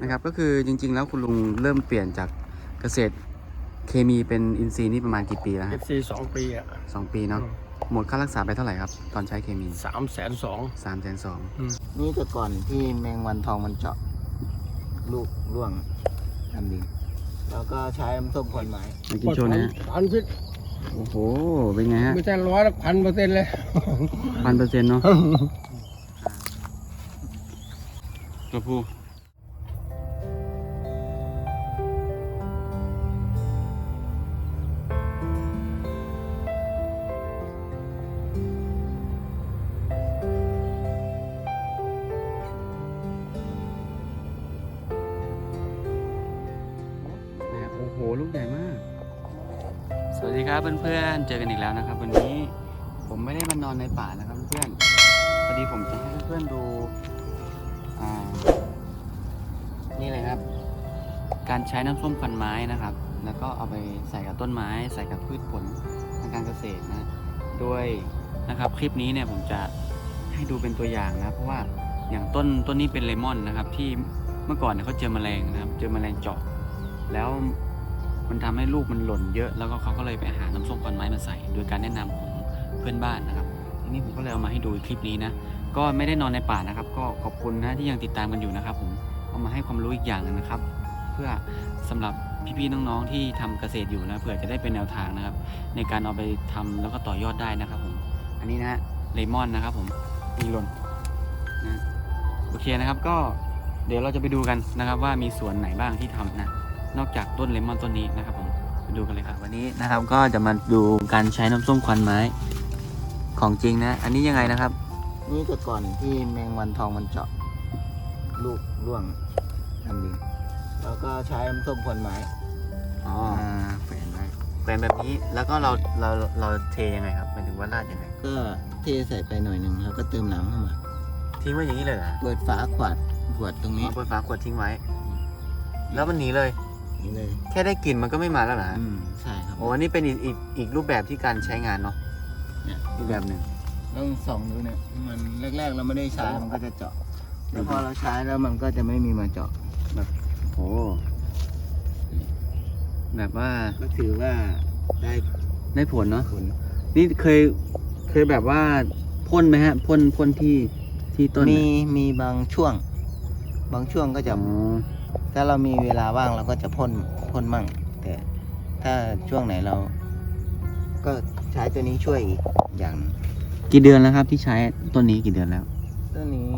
นะครับก็คือจริง ๆ แล้วคุณลุงเริ่มเปลี่ยนจากเกษตรเคมีเป็นอินทรีย์นี่ประมาณกี่ปีแล้วเอฮะฟซีสองปีอะสองปีเนาะหมดค่ารักษาไปเท่าไหร่ครับ ตอนใช้เคมีสามแสนสอง สามแสนสองนี่แต่ก่อนที่แมงวันทองมันเจาะลูกร่วงทำดีแล้วก็ใช้น้ำส้มควันไม้มากินโชว์นะฮะพันพิษโอ้โห เป็นไงฮะไม่ใช่ร้อยละพันเปอร์เซ็นต์เลย พันเปอร์เซ็นต์เนาะตัวผู้ ครับเพื่อนๆ เจอกันอีกแล้วนะครับ วันนี้ผมไม่ได้มานอนในป่านะครับเพื่อนๆพอดีผมจะให้เพื่อนๆดูนี่เลยครับ การใช้น้ำส้มควันไม้นะครับ แล้วก็เอาไปใส่กับต้นไม้ ใส่กับพืชผลทางการเกษตรนะโดยนะครับคลิปนี้เนี่ยผมจะให้ดูเป็นตัวอย่างนะ เพราะว่าอย่างต้นต้นนี้เป็นเลมอนนะครับ ที่เมื่อก่อนเนี่ยเขาเจอแมลงนะครับ เจอแมลงเจาะแล้ว มันทำให้ลูกมันหล่นเยอะ แล้วก็เขาก็เลยไปหาน้ำส้มควันไม้มาใส่ โดยการแนะนำของเพื่อนบ้านนะครับทีนี้ผมก็เลยเอามาให้ดูคลิปนี้นะ ก็ไม่ได้นอนในป่านะครับ ก็ขอบคุณนะที่ยังติดตามกันอยู่นะครับ ผมเอามาให้ความรู้อีกอย่างนึงนะครับ เพื่อสำหรับพี่ๆน้องๆที่ทำเกษตรอยู่นะเผื่อจะได้เป็นแนวทางนะครับ ในการเอาไปทำแล้วก็ต่อยอดได้นะครับ ผม อันนี้นะฮะเลมอนนะครับ ผมมีหล่นนะโอเคนะครับก็เดี๋ยวเราจะไปดูกันนะครับ ว่ามีสวนไหนบ้างที่ทำนะ นอกจากต้นเลมอนต้นนี้นะครับผมไปดูกันเลยครับวันนี้นะครับก็จะมาดูการใช้น้ำส้มควันไม้ของจริงนะ อันนี้ยังไงนะครับ นี่แต่ก่อนที่แมงวันทองมันเจาะลูกร่วงทำดีแล้วก็ใช้น้ำส้มควันไม้อ๋อแขวนไว้แขวนแบบนี้แล้วก็เราเราเราเทยังไงครับหมายถึงว่าราดยังไง ก็เทใส่ไปหน่อยหนึ่งแล้วก็เติมน้ำเข้ามาทิ้งไว้อย่างนี้เลยเหรอเปิดฝาขวดขวดตรงนี้อ๋อเปิดฝาขวดทิ้งไว้ แล้วมันหนีเลย นี่เลย แค่ได้กลิ่นมันก็ไม่มาแล้วเหรอฮะอืมใช่ครับโอ้อันนี้เป็นอีกอีกอีกรูปแบบที่การใช้งานเนาะเนี่ยอีกแบบหนึ่งต้องส่องดูเนี่ย มันแรกๆเราไม่ได้ใช้มันก็จะเจาะแล้วพอเราใช้แล้วมันก็จะไม่มีมาเจาะโอ้แบบว่าก็ถือว่าได้ได้ผลเนาะผลนี่เคยเคยแบบว่าพ่นไหมฮะพ่นพ่นที่ที่ต้นมีน่ะมีบางช่วง บางช่วงก็จะอ๋อ ถ้าเรามีเวลาว่างเราก็จะพ่นพ่นมั่ง แต่ถ้าช่วงไหนเรา ก็ใช้ตัวนี้ช่วยอีกอย่างหนึ่งกี่เดือนแล้วครับที่ใช้ต้นนี้กี่เดือนแล้วตัวนี้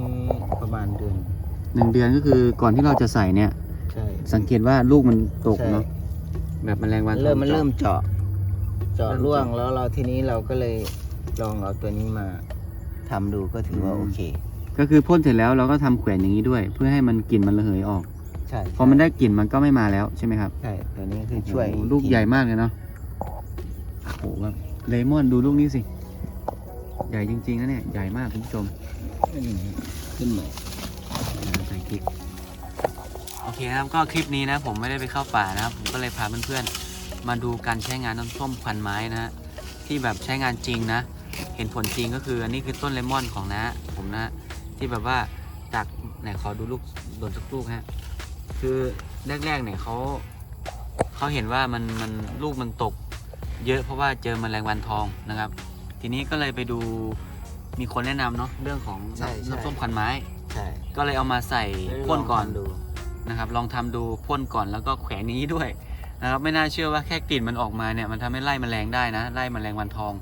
ประมาณเดือนหนึ่งเดือนก็คือก่อนที่เราจะใส่เนี่ย ใช่สังเกตว่าลูกมันตกใช่เนาะแบบแมลงวันมันเริ่มทองมันจาะเริ่มเจาะเจาะเริ่มเจาะร่วงแล้วเราทีนี้เราก็เลยลองเอาตัวนี้มาทำดูก็ถือว่าอืมโอเค ก็คือพ่นเสร็จแล้วเราก็ทำแขวนอย่างนี้ด้วย เพื่อให้มันกลิ่นมันระเหยออก ใช่พอมันได้กลิ่นมันก็ไม่มาแล้วใช่ไหมครับใช่ตัวนี้คือช่วยโอ้โหลูกใหญ่มากเลยเนาะโอ้โหแบบเลมอนดูลูกนี้สิ ใหญ่จริงๆนะเนี่ยใหญ่มากคุณผู้ชมนี่ขึ้นใหม่ใส่คลิปโอเคนะครับก็คลิปนี้นะ ผมไม่ได้ไปเข้าป่านะครับผมก็เลยพาเพื่อนๆมาดูการใช้งานน้ำส้มควันไม้นะฮะที่แบบใช้งานจริงนะ เห็นผลจริงก็คืออันนี้คือต้นเลมอนของนะผมนะ ที่แบบว่าจากไหนขอดูลูกโดนสักลูกฮะ คือแรกๆเนี่ยเขาเขาเห็นว่ามันมันลูกมันตก เยอะเพราะว่าเจอแมลงวันทองนะครับ ทีนี้ก็เลยไปดูมีคนแนะนำเนาะเรื่องของใช่ใช่ น้ำส้มควันไม้ ใช่ก็เลยเอามาใส่พ่นก่อนลงทำดูนะครับ ลองทำดูพ่นก่อนแล้วก็แขวนอย่างนี้ด้วยนะครับ ไม่น่าเชื่อว่าแค่กลิ่นมันออกมาเนี่ยมันทำให้ไล่แมลงได้นะไล่แมลงวันทอง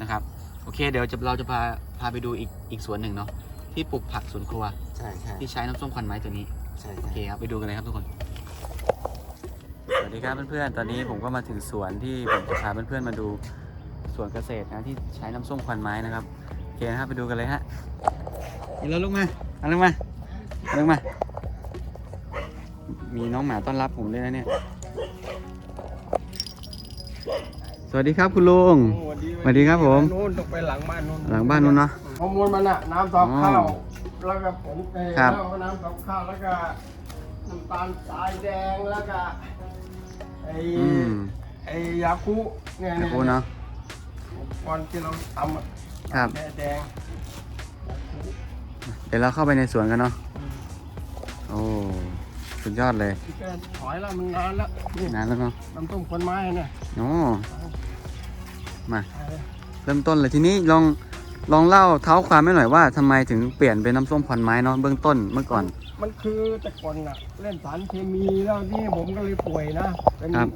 นะครับ โอเค เดี๋ยวจะเราจะพาพาไปดูอีกอีกสวนหนึ่งเนาะที่ปลูกผักสวนครัว ใช่ใช่ที่ใช้น้ำส้มควันไม้ตัวนี้ ใช่โอใช่เคครับไปดูกันเลยครับทุกคน สวัสดีครับเพื่อนๆ ตอนนี้ผมก็มาถึงสวนที่ผมจะพาเพื่อนๆมาดูสวนเกษตรนะที่ใช้น้ำส้มควันไม้นะครับโอเคนะครับไปดูกันเลยฮะนี่เราลุกมาเอาลงมาเอาลงมา มีน้องหมาต้อนรับผมด้วยนะเนี่ย สวัสดีครับคุณลุง สวัสดีครับผม นู้นต้องไปหลังบ้านนู้นหลังบ้านนู้นเนาะฮอร์โมนมันอะน้ำตอกข้าว แล้วก็ผงเตยครับ แล้วก็น้ำตอกข้าวแล้วก็น้ำตาลทรายแดงแล้วก็ไอ้อืมไอ้ยาคุเนี่ยขอบเนี่ยคุณเนาะก่อนที่เราทำอะครับแดงแดงเดี๋ยวเราเข้าไปในสวนกันเนาะ โอ้ สุดยอดเลย ที่แกถอยแล้วมันนานแล้วนี่นานแล้วเนาะน้ำต้มคนไม้เนี่ยโอ้มาเอาเลยเริ่มต้นเลยทีนี้ลอง ลองเล่าเท้าความให้หน่อยว่าทำไมถึงเปลี่ยนเป็นน้ำส้มควันไม้เนาะเบื้องต้นเมื่อก่อน มันคือแต่ก่อนน่ะ เล่นสารเคมีแล้วนี่ผมก็เลยป่วยนะเป็นครับ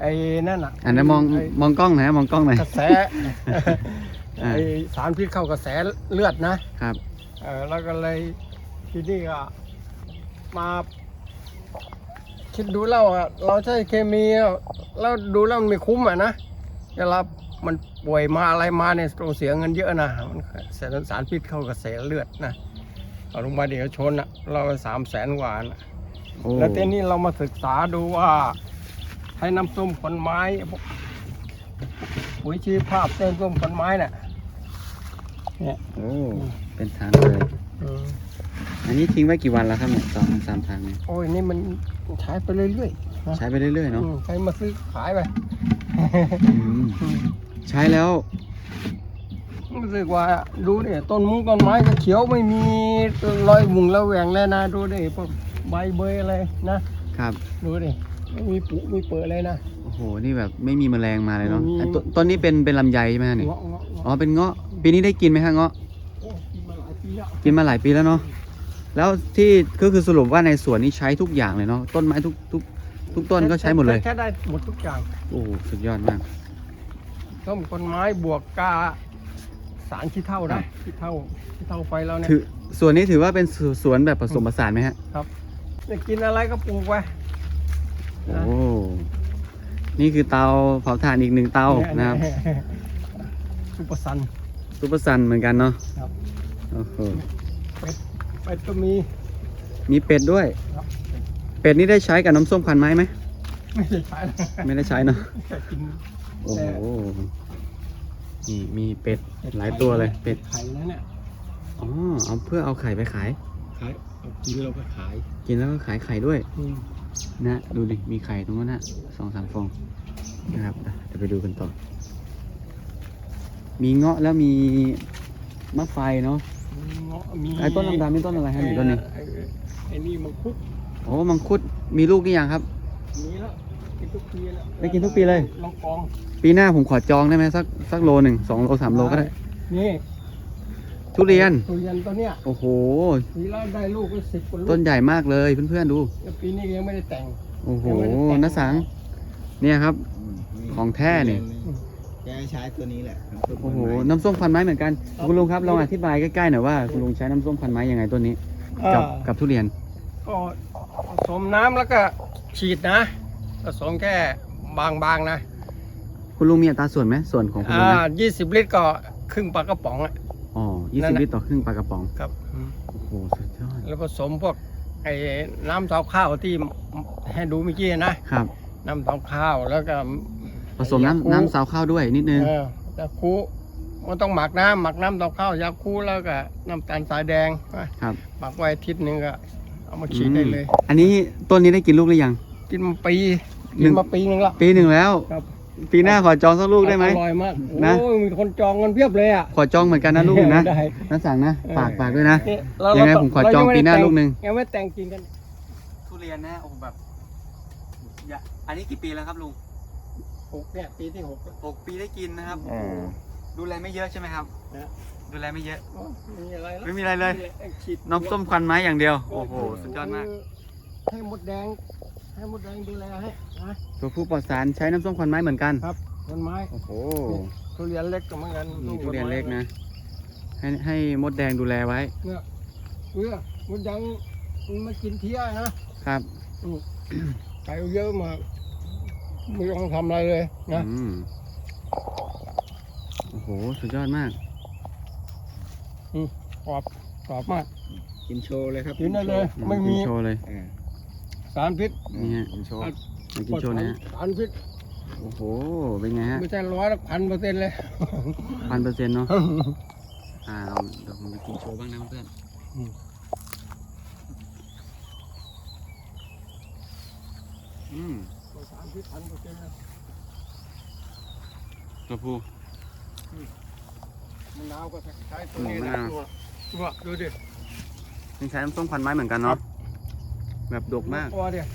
ไอ้นั่นน่ะอันนั้นมองไมองกล้องหน่อยฮะมองกล้องหน่อย กระแส อ่า ไอสารพิษเข้ากระแสเลือดนะครับ เออแล้วก็เลยทีนี้ก็มา คิดดูแล้วอะเราใช้เคมีอะแล้วดูแล้วมันไม่คุ้มอะนะเวลา มันป่วยมาอะไรมาเนี่ยต้องเสียเงินเยอะนะมันสารสารพิษเข้ากระแสเลือดนะเอาโรงพยาบาลเอกชนอะเราสามแสนกว่านะโอ้แล้วทีนี้เรามาศึกษาดูว่าให้น้ำส้มผลไม้พวกปุ๋ยชีวภาพเส้นส้มผลไม้เนี่ยเนี่ยโอ้เป็นทางเลยอืมอันนี้ทิ้งไว้กี่วันแล้วครับเนี่ยสองสามทางเนี่ยโอ้ยนี่มันใช้ไปเรื่อยๆนะใช้ไปเรื่อยๆเนาะอืมใครมาซื้อขายไปอืม ใช้แล้วรู้สึกว่าดูดิต้นมุ้งต้นไม้ก็เขียวไม่มีรอยบุ่งระแวงแล้วนะดูดิพวกใบเบยอะไรนะครับดูดิไม่มีปุมีเปิดเลยนะโอ้โหนี่แบบไม่มีแมลงมาเลยเนาะไม่มีอันต้นต้นนี้เป็นเป็นลำไยใช่ไหมฮะเนี่ยเงาะเงาะอ๋อเงาะเป็นเงาะปีนี้ได้กินไหมฮะเงาะโอ้กินมาหลายปีแล้วกินมาหลายปีแล้วเนาะแล้วที่ก็คือสรุปว่าในสวนนี้ใช้ทุกอย่างเลยเนาะต้นไม้ทุกทุกทุกต้นก็ใช้หมดเลยแค่ได้หมดทุกอย่างโอ้โหสุดยอดมาก ต้มต้นไม้บวกกาสารขี้เท่าได้ขี้เท่าขี้เท่าไฟแล้วเนี่ยถือสวนนี้ถือว่าเป็นสสวนแบบผสมผสานไหมฮะจะกินอะไรก็ปลูกไว้โอ้นี่คือเตาเผาถ่านอีกหนึ่งเตานะครับซุปเปอร์ซันซุปเปอร์ซันเหมือนกันเนาะครับโอ้โหเป็ดก็มี มีเป็ดด้วยครับเป็ดนี่ได้ใช้กับน้ำส้มควันไม้ไหมไม่ได้ใช้นะไม่ได้ใช้เนาะแค่กิน โอ้โหนี่มีเป็ดหลายตัวเลยเป็ดไข่นะเนี่ยอ๋อเอาเพื่อเอาไข่ไปขาย ขายเอากินเราก็ขาย กินแล้วก็ขายไข่ด้วยอืมนะดูดิมีไข่ตรงนั้นนะสองสามฟองนะครับอะเดี๋ยวไปดูกันต่อ มีเงาะแล้วมีมะไฟเนาะมีเงาะมีไอ้ต้นดำๆนี่ต้นอะไรฮะอยู่ต้นนี้ไอ้ไอ้นี่มังคุดโอ้มังคุดมีลูกหรือยังครับ มีแล้ว กินทุกปีแล้วได้กินทุกปีเลย ลองกองปีหน้าผมขอจองได้ไหมสักสักโลหนึ่งสองโลสามโลก็ได้ นี่ทุเรียน ทุเรียนตัวเนี้ยโอ้โห ปีแรกได้ลูกก็สิบกว่าลูกต้นใหญ่มากเลยเพื่อนๆดู แล้วปีนี้ยังไม่ได้แต่ง โอ้โหยังไม่ได้แต่งน้าสัง เนี่ยครับ ของแท้นี่แกใช้ตัวนี้แหละโอ้โห น้ำส้มควันไม้เหมือนกัน คุณลุงครับลองอธิบายใกล้ๆหน่อยว่าคุณลุงใช้น้ำส้มควันไม้ยังไงต้นนี้ กับอ่ากับทุเรียน ก็ผสมน้ำแล้วก็ฉีดนะ ผสมแค่บางๆนะคุณลุงมีอัตราส่วนไหมส่วนของคุณลุงอ่านะยี่สิบลิตรก็ครึ่งปลากระป๋องอะ อ๋อยี่นั่สิบนน่ะ ลิตรต่อครึ่งปลากระป๋อง ครับ โอ้โห สุดยอด แล้วผสมพวกไอ้น้ำเต้าข้าวที่ให้ดูเมื่อกี้นะครับ น้ำเต้าข้าวแล้วก็ ผสมน้ำน้ำซาวข้าวด้วยนิดนึง เออยาคูมันต้องหมักน้ำหมักน้ำเต้าข้าวยาคูแล้วก็น้ำตาลทรายแดงนะครับ หมักไว้อาทิตย์หนึงก็เอามาฉีดได้เลยอืมอันนี้ต้นนี้ได้กินลูกหรือยัง กินมาปี หนึ่กินงมาปีหนึงแล้วปีหนึ่งแล้ว ครับปีหน้าขอจองสักลูกได้ไหม อร่อยมากนะ โอ้ยมีคนจองกันเพียบเลยอะ ขอจองเหมือนกันนะลูกหนึ่งนะได้น้าสั่งนะเออฝากฝากด้วยนะ นี่เรายังไงเราผมขอจองเรยัไม่ปีหน้าได้แต่ลูกหนึ่ง ยังไม่แต่งจริงกัน ทุเรียนนะโอ้แบบอันนี้กี่ปีแล้วครับลุงหกเนี่ยปีที่หกแล้วหกปีได้กินนะครับดูแลไม่เยอะใช่ไหมครับนะดูแลไม่เยอะ โอ้ไม่มีอะไรแล้วไม่มีอะไรเลย ฉีดน้ำส้มควันไม้อย่างเดียว โอ้โห สุดยอดมาก ให้มดแดง ให้มดแดงดูแลให้นะตัวผู้ปลอดสารใช้น้ำส้มควันไม้เหมือนกันครับต้นไม้โอ้โหทุเรียนเล็กก็เหมือนกันนี่ทุเรียนเล็กนะ ให้ให้มดแดงดูแลไว้ เนี่ยเออมดแดงมันมากินเที่ยนะครับไก่เยอะมากไม่ต้องทำอะไรเลยนะอืมโอ้โห สุดยอดมาก กรอบกรอบมาก กินโชว์เลยครับกินได้เลยอืไม่มี กินโชว์เลย อ่า สารพิษนี่ฮะกินโชว์มากินโชว์นะฮะสารพิษโอ้โห เป็นไงฮะไม่ใช่ร้อยละพันเปอร์เซ็นต์เลยพันเปอร์เซ็นต์เนาะอ่าลองเดี๋ยวผมจะกินโชว์บ้างนะเพื่อนอืมอืมสารพิษพันเปอร์เซ็นต์เลยตัวผู้มะนาวก็ใช้ตัวนี้มะนะนาวตัวตัวดูดินี่ใช้น้ำส้มควันไม้เหมือนกันเนาะ แบบดกมากตัวเดียว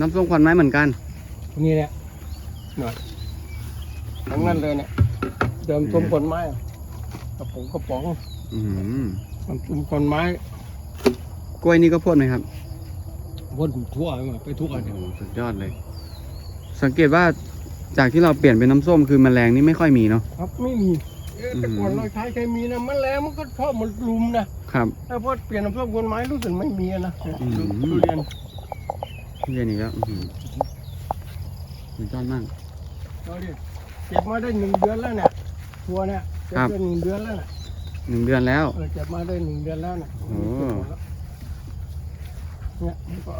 น้ำส้มควันไม้เหมือนกัน นี่แหละหน่อยทั้งนั้นเลยเนี่ย เดิมต้มผลไม้อะกระป๋องกระป๋องอืมมันต้มผลไม้กล้วยนี่ก็พ่นไหมครับวนทั่วไปทั่วโอ้เนี่ยโหสุดยอดเลย สังเกตว่าจากที่เราเปลี่ยนเป็นน้ำส้มคือแมลงนี่ไม่ค่อยมีเนาะครับไม่มีเอ๊ะ แต่ก่อนอืมเราใช้เคมีนะมันแล้วมันก็ชอบมันลุมนะครับแต่พอเปลี่ยนน้ำส้มผลไม้รู้สึกไม่มีนะอืมทุเรียนเรียนอีกแล้วอื้อหือสุดยอดมากเราดิเก็บมาได้หนึ่งเดือนแล้วเนี่ยทัวเนี่ยเก็บครับได้หนึ่งเดือนแล้วเนี่ยหนึ่งเดือนแล้วเออเก็บมาได้หนึ่งเดือนแล้วเนี่ยโอ้เนี่ยมันก็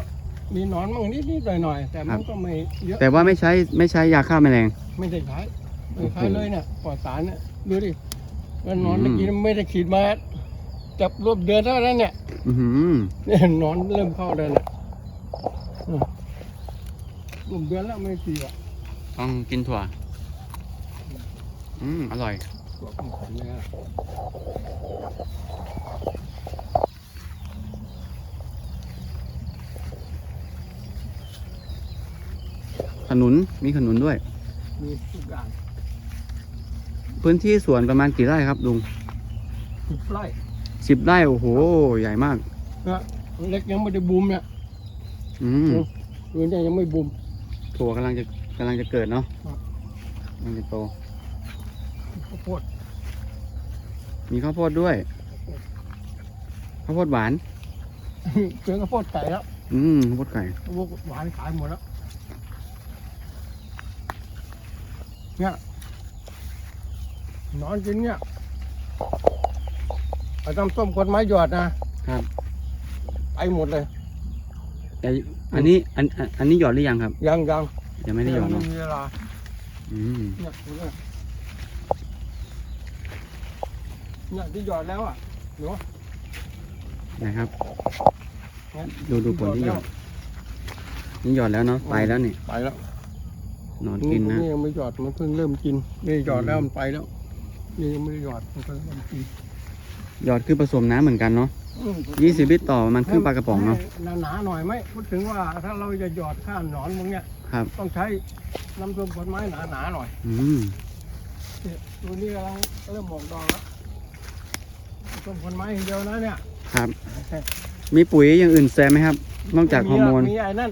มีหนอนมั่งนิดนิดหน่อยหน่อยๆแต่มันก็ไม่เยอะแต่ว่าไม่ใช้ไม่ใช้ยาฆ่าแมลง ไม่ได้ใช้ไม่ใช้โอ้โหเลยเนี่ยปลอดสารเนี่ย ดูดิ มันหนอนอืมเมื่อกี้ไม่ได้ขีดมา จับรวบเดือนแล้วนะเนี่ยอือหือเนี่ยหนอนเริ่มเข้าเลยเนี่ยอืมรวบเดือนแล้วไม่ขีดอะต้องกินถั่ว อืม อร่อยตัวผมขมเลยอะขนุน มีขนุนด้วย มีทุกอย่าง พื้นที่สวนประมาณกี่ไร่ครับลุงสิบไร่สิบไร่โอ้โห ใหญ่มากนะเล็กยังไม่ได้บูมเนี่ยอืมดูเนี่ยยังไม่บูมถั่วกำลังจะกำลังจะเกิดเนาะครับกำลังจะโตข้าวโพดมีข้าวโพดด้วยข้าวโพดหวานเจอข้าวโพดไก่แล้วอืมข้าวโพดไก่ข้าวโพดหวานขายหมดแล้วเนี่ย นอนกินเนี่ยเอาน้ำส้มคนไม้หยอดนะครับ ไปหมดเลย แต่อันนี้อันอันอันนี้หยอดหรือยังครับ ยังยังยังไม่ได้หยอดไม่เนาะมีเวลาอืมเนี่ยดูเนี่ยเนี่ยที่หยอดแล้วอะเนาะนะครับ เนี่ยดูดูผลที่หยอด นี่หยอดแล้วเนาะไปแล้วนี่ไปแล้วนอนกินนะ นี่ยังไม่หยอดมันเพิ่งเริ่มกินนี่หยอดแล้วมันไปแล้ว นี่ยังไม่ได้หยอดมันเพิ่งเริ่มกินหยอดคือผสมน้ำเหมือนกันเนาะยี่สิบลิตรต่อประมันครึ่งปลากระป๋องเนาะให้หนาๆหน่อยไหมพูดถึงว่าถ้าเราจะหยอดข้ามหนอนพวกเนี้ยครับต้องใช้น้ำส้มผลไม้หนาๆหน่อยอืมเนี่ยตัวนี้กำลังเริ่มหมอกดอกแล้วน้ำส้มผลไม้อย่างเดียวนะเนี่ยครับ มีปุ๋ยอย่างอื่นแซมไหมครับ นอกจากฮอร์โมนมีไอ้นั่น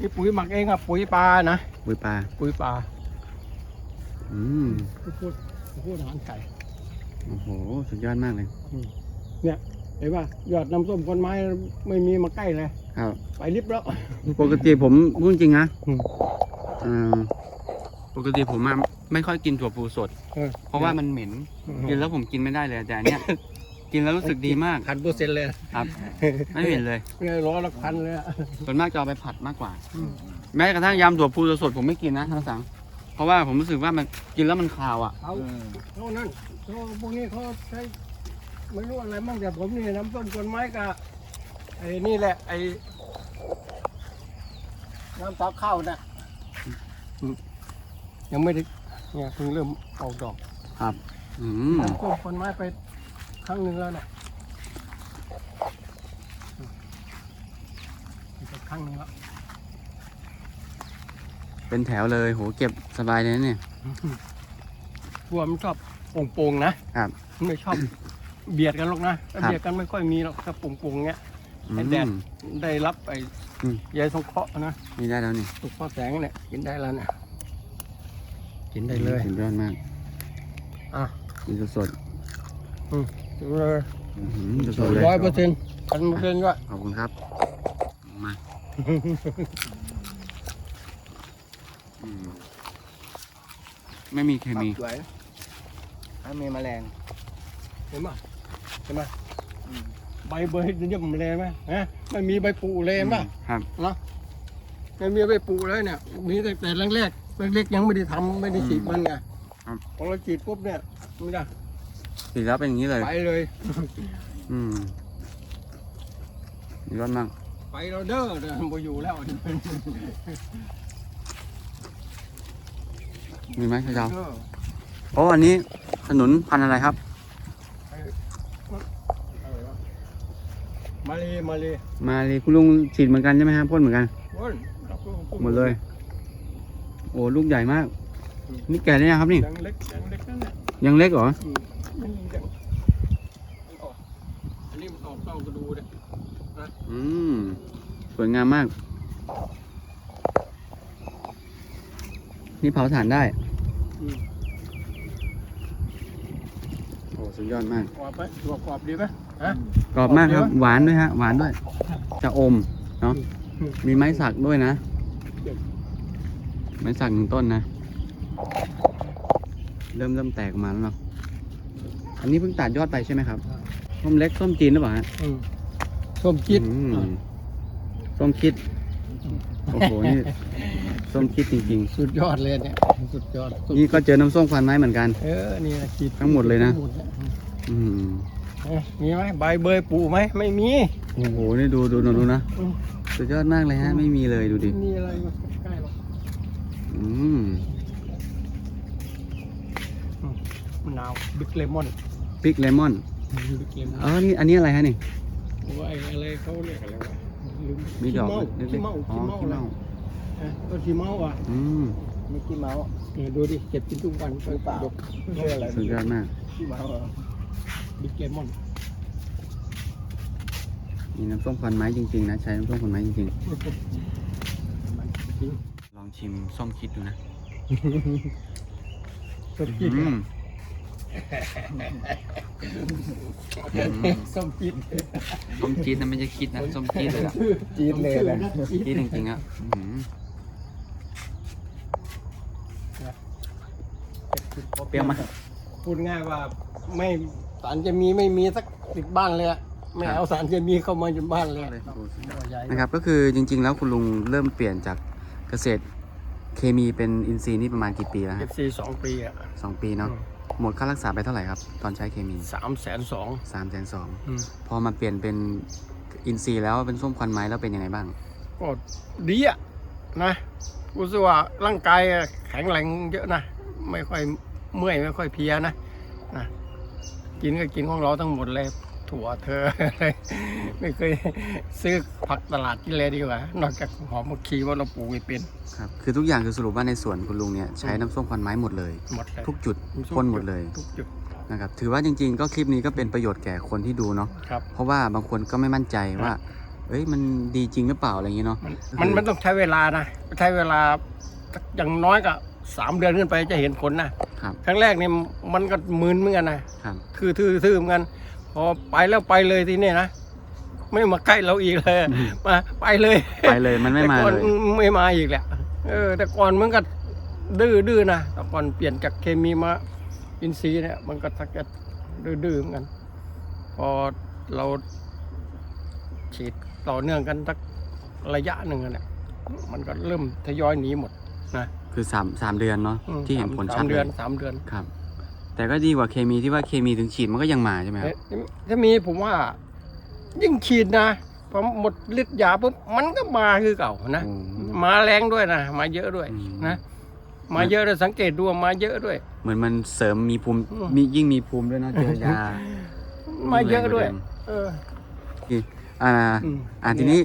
มีปุ๋ยหมักเองอะปุ๋ยปลานะปุ๋ยปลาปุ๋ยปลาอืมพูด พูดอาหารไก่โอ้โห สุดยอดมากเลยเห็นป่ะยอดน้ำส้มผลไม้ไม่มีมาใกล้เลยครับ ไปลิฟต์แล้ว ปกติผมพูดจริงนะอืม เอ่อปกติผมอะไม่ค่อยกินถั่วพูสดเออเพราะว่ามันเหม็น กินแล้วผมกินไม่ได้เลยแต่อันเนี้ย กินแล้วรู้สึกดีมากพันเปอร์เซ็นต์เลยครับ ไม่เหม็นเลยเนี่ยร้อยละพันเลยอะ ส่วนมากจะเอาไปผัดมากกว่าแม้กระทั่งยำถั่วพูสดๆผมไม่กินนะทั้งสัง เพราะว่าผมรู้สึกว่ามันกินแล้วมันคาวอะ เขาเขานั่นเขาพวกนี้เขาใช้ไม่รู้อะไรมั่งแต่ผมนี่น้ำส้มผลไม้กับไอ้นี่แหละไอ้น้ำตาข้าวน่ะอืมยังไม่ได้เนี่ยเพิ่งเริ่มออกดอกอืมน้ำส้มผลไม้ไปครั้งหนึ่งแล้วน่ะอีกครั้งหนึ่งแล้ว เป็นแถวเลยโหเก็บสบายเลยนะเนี่ยกลัวมันชอบโป่งๆนะครับมันไม่ชอบเบียดกันหรอกนะถ้าครับ เบียดกันไม่ค่อยมีหรอกถ้าโป่งๆเงี้ยอืไอ้แดดมได้รับไอ้อืม ใยสงเคราะห์นะนี่ได้แล้วนี่สงเคราะห์แสงเนี่ยกินได้แล้วเนี่ยกินได้เลย สุดยอดมากอะ กินสดดูเลยๆอื้อหือสดๆเลยร้อยเปอร์เซ็นต์พันเปอร์เซ็นต์ก็ขอบคุณครับ มาอืม ไม่มีเคมี สวยถ้ามีแมลงเห็นไหมเห็นไหมใบเบยเยี่ยมเลยไหมฮะไม่มีใบปูเลยเห็นป่ะครับไม่มีใบปูเลยเนี่ย มีแต่แต่แรกๆเล็กๆยังไม่ได้ทำไม่ได้ฉีดมันไงครับพอเราฉีดปุ๊บเนี่ยไม่ได้สีแล้วเป็นอย่างนี้เลยไปเลย อืมยอดมากไปเราเด้อเดี๋ยวมันบ่อยู่แล้ว มีไหมเจ้าเด้อโอ้อันนี้ขนุนพันธุ์อะไรครับอะไรวะมาเลยมาเลยมาเลยคุณลุงฉีดเหมือนกันใช่ไหมครับพ่นเหมือนกันพ่นครับพ่นหมดเลย โอ้ลูกใหญ่มาก นี่แก่ได้ยังครับนี่ ยังเล็กยังเล็กนั่นแหละยังเล็กเหรออืมมันยังมันออกอันนี้มันออกเต้ากระดูเลยอืมสวยงามมาก นี่เผาถ่านได้อืมโอ้สุดยอดมากกรอบไหมตัวกรอบดีไหมฮะกรอบมากครับกรอบดีวะหวานด้วยฮะ หวานด้วย จะอม เนาะอืมมีไม้สักด้วยนะเด็ดไม้สักหนึ่งต้นนะ เริ่มเริ่มแตกออกมาแล้วเนาะอันนี้เพิ่งตัดยอดไปใช่ไหมครับส้มเล็กส้มจีนหรือเปล่าฮะอืมส้มคิดอืมอะส้มคิด โอ้โห นี่ ส้มคิดจริงสุดยอดเลยเนี่ยสุดยอดสุดๆ นี่ก็เจอน้ำส้มควันไม้เหมือนกัน เออนี่นะคิดทั้งหมดเลยนะ ทั้งหมดเนี่ยอืมเอ้ยมีไหมใบเบยปลูกไหมไม่มีโอ้โหนี่ดูดูดูดูนะอืมสุดยอดมากเลยฮะ ไม่มีเลยดูดิไม่มีอะไรมาใกล้หรอกอืมมะนาวบิ๊กเลมอนพริกเลมอนบิ๊กเลมอนอ๋อนี่อันนี้อะไรฮะนี่ว่าไอ้อะไรเขาเรียกอะไรวะลืมมีดอกขี้เล็กเมาๆอ๋อขี้เมาขี้ขี้เมาเมา เอ้ยต้นขี้เมาอะอืมมิกกี้เมาส์ เออดูดิเก็บกินทุกวันหรือเปล่า ดกเรื่ออะไรสุดยอดมากขี้เมาส์เหรอบิ๊กเลมอนนี่น้ำส้มควันไม้จริงๆนะใช้น้ำส้มควันไม้จริงมันจริงๆลองชิมส้มคิดดูนะส้มจี๊ดอืมส้มจี๊ดส้มคิดนะไม่ใช่คิดนะส้มคิดเลยอะจีดเลยนะคิดจริงๆอะอื้อหือเป รี้ยวมาก พูดง่ายว่าไม่สารจะมีไม่มีสักติดบ้านเลยอะไม่เอาสารจะมีเข้ามาในบ้านเลยนะครับก็คือจริง ๆ แล้วคุณลุงเริ่มเปลี่ยนจากเกษตรเคมีเป็นอินทรีย์นี่ประมาณกี่ปีแล้วเอฮะฟซีสองปีอะสองปีเนาะหมดค่ารักษาไปเท่าไหร่ครับ ตอนใช้เคมีสามแสนสอง สามแสนสองพอมาเปลี่ยนเป็นอินทรีย์แล้วเป็นส้มควันไม้แล้วเป็นยังไงบ้าง ก็ดีอะนะรู้สึกว่าร่างกายอะแข็งแรงเยอะนะ ไม่ค่อย เมื่อยไม่ค่อยเพลียนะนะกินก็กินของเราทั้งหมดเลยถั่วเธออะไรไม่เคยซื้อผักตลาดกินเลยดีกว่า นอกจากหอมผักชีว่าเราปลูกไม่เป็น ครับ คือทุกอย่างคือสรุปว่าในสวนคุณลุงเนี่ยใช้น้ำส้มควันไม้หมดเลย หมดเลย ทุกจุดพ่นหมดเลย ทุกจุดนะครับ ถือว่าจริงๆ ก็คลิปนี้ก็เป็นประโยชน์แก่คนที่ดูเนาะ ครับ เพราะว่าบางคนก็ไม่มั่นใจว่า เอ้ยมันดีจริงหรือเปล่าอะไรอย่างเงี้ยเนาะมันมันมันต้องใช้เวลานะ ใช้เวลาอย่างน้อยก็ สามเดือนขึ้นไปจะเห็นผลนะครับครั้งแรกนี่มันก็มึนเหมือนกันนะครับคือทื่อทื่อเหมือนกัน พอไปแล้วไปเลยทีนี้นะไม่มาใกล้เราอีกเลยอืมมาไปเลยไปเลยมันไม่มาแต่ก่อนเลยไม่มาอีกแหละเออ แต่ก่อนมันก็ดื้อดื้อนะแต่ก่อนเปลี่ยนจากเคมีมาอินทรีย์เนี่ยมันก็ทักจะดื้อดื้อเหมือนกัน พอเราฉีดต่อเนื่องกันสักระยะหนึ่งอะเนี่ยมันก็เริ่มทยอยหนีหมดนะ คือสามสามเดือนเนาะอืมที่เห็นผลสาชัดมเลเดือนยสามเดือนครับ แต่ก็ดีกว่าเคมีที่ว่าเคมีถึงฉีดมันก็ยังมาใช่ไหมครับ เอ๊ะถ้ามีผมว่า ยิ่งฉีดนะพอหมดฤทธิ์ยาปุ๊บมันก็มาคือเก่านะโอ้มาแรงด้วยนะมาเยอะด้วยอืม นะ มาเยอะด้วยสังเกตดูว่ามาเยอะด้วย เหมือนมันเสริมมีภูมิอืม มียิ่งมีภูมิด้วยเนาะเจอยามาเยอะด้วยแรงกาเเออดิมอ่า อืมอ่าทีนี้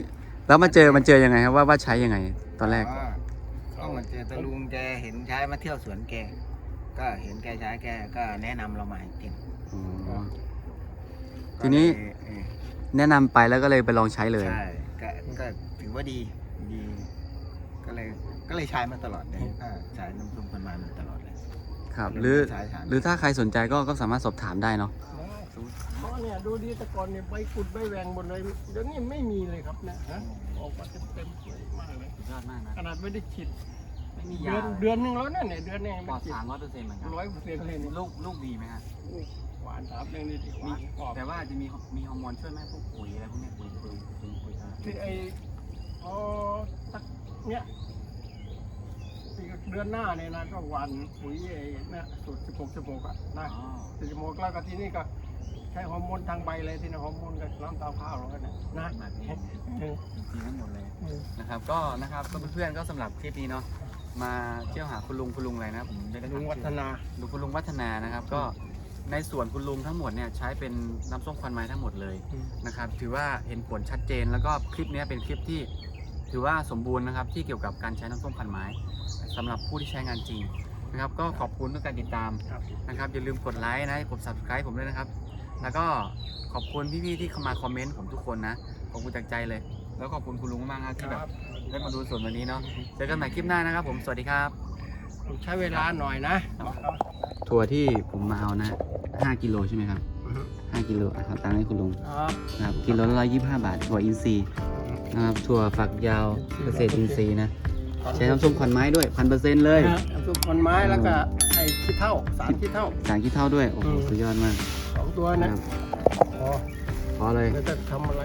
แล้วมาเจอมันเจอยังไงครับว่าว่าใช้ยังไง ตอนแรกก็ มาเจอตะลุงแกเห็นใช้มาเที่ยวสวนแก ก็เห็นแกใช้แกก็แนะนำเรามาให้กินอ๋อทีนี้ ก็เลยเออแนะนำไปแล้วก็เลยไปลองใช้เลยใช่ก็ก็ถือว่าดีดี ก็เลยก็เลยใช้มาตลอดเลยก็ใช้น้ำส้มคนมามาตลอดเลยครับก็หเลยรือ ใช้ใช้หรือถ้าใครสนใจก็ก็สามารถสอบถามได้เนาะเพราะเนี่ยดูดีแต่ก่อนเนี่ยใบกุดใบแหวงหมดเลยเดี๋ยวนี้ไม่มีเลยครับเนี่ยฮะออกมาเต็มเต็มๆสวยมากเลย ยอดมากนะขนาดไม่ได้ฉีด ไม่มีเดืยาอนเดือนหนึงแล้วเนี่ยเนี่ยเดือนเนี่ยปลไม่อดฉีดสารร้อยเปอร์เซ็นต์เหมือนกันร้อยเปอร์เซ็นต์เลยเนี่ยลูกลูกดีไหมฮะหวานถามเรื่องนี้ดิหวานกรอบแต่ว่าจะมีมีฮอร์โมนช่วยไหมพวกปุ๋ยอะไรพวกเนี้ยปุ๋ยปุ๋ยปุ๋ยปุ๋ยอะไรที่ไอพอสักเนี่ยอีกเดือนหน้าเนี่ยนะก็หวานปุ๋ยไอ้เนี่ยสูตรสิบหกสิบหกอะนะอ๋อสิบหกแล้วก็ที่นี่ก็ใช้ฮอร์โมนทางใบเลยที่นี่ฮอร์โมนกับน้ำตาข้าวเราเนี่ยนะแบบนี้เออจริงๆทั้งหมดเลยเออนะครับก็นะครับก็เพื่อนๆก็สำหรับคลิปนี้เนาะ มาเที่ยวหาคุณลุงคุณลุงอะไรนะผมจะได้ลุงวัฒนาดูคุณลุงวัฒนานะครับ ก็ในส่วนคุณลุงทั้งหมดเนี่ยใช้เป็นน้ำส้มควันไม้ทั้งหมดเลยนะครับ ถือว่าเห็นผลชัดเจนแล้วก็คลิปเนี้ยเป็นคลิปที่ถือว่าสมบูรณ์นะครับที่เกี่ยวกับการใช้น้ำส้มพันไม้สำหรับผู้ที่ใช้งานจริงนะครับก็ขอบคุณทุกการติดตามครับนะครับอย่าลืมกดไลค์นะกด subscribe ผมด้วยนะครับ แล้วก็ขอบคุณพี่ๆที่เข้ามาคอมเมนต์ผมทุกคนนะขอบคุณจากใจเลย แล้วขอบคุณคุณลุงมากๆครับที่แบบ ได้มาดูส่วนวันนี้เนาะเจอกันใหม่คลิปหน้านะครับผมสวัสดีครับ ใช้เวลาหน่อยนะ ทัวร์ที่ผมมาเอานะ5กิโลใช่ไหมครับ5กิโลอะขอตังค์ให้คุณลุงครับนะครับกิโลละร้อยยี่สิบห้าบาทถั่วอินทรีย์นะครับถั่วฝักยาวเกษตรอินทรีย์นะ ใช้น้ำส้มควันไม้ด้วยพันเปอร์เซ็นต์เลยน้ำซุปคนไม้แล้วก็ไอ้ขี้เท่าสารขี้เท่าสารขี้เท่าด้วยโอ้โหอืมสุดยอดมากสองตัวนะนะครับพอพอเลยไม่ต้องทำอะไร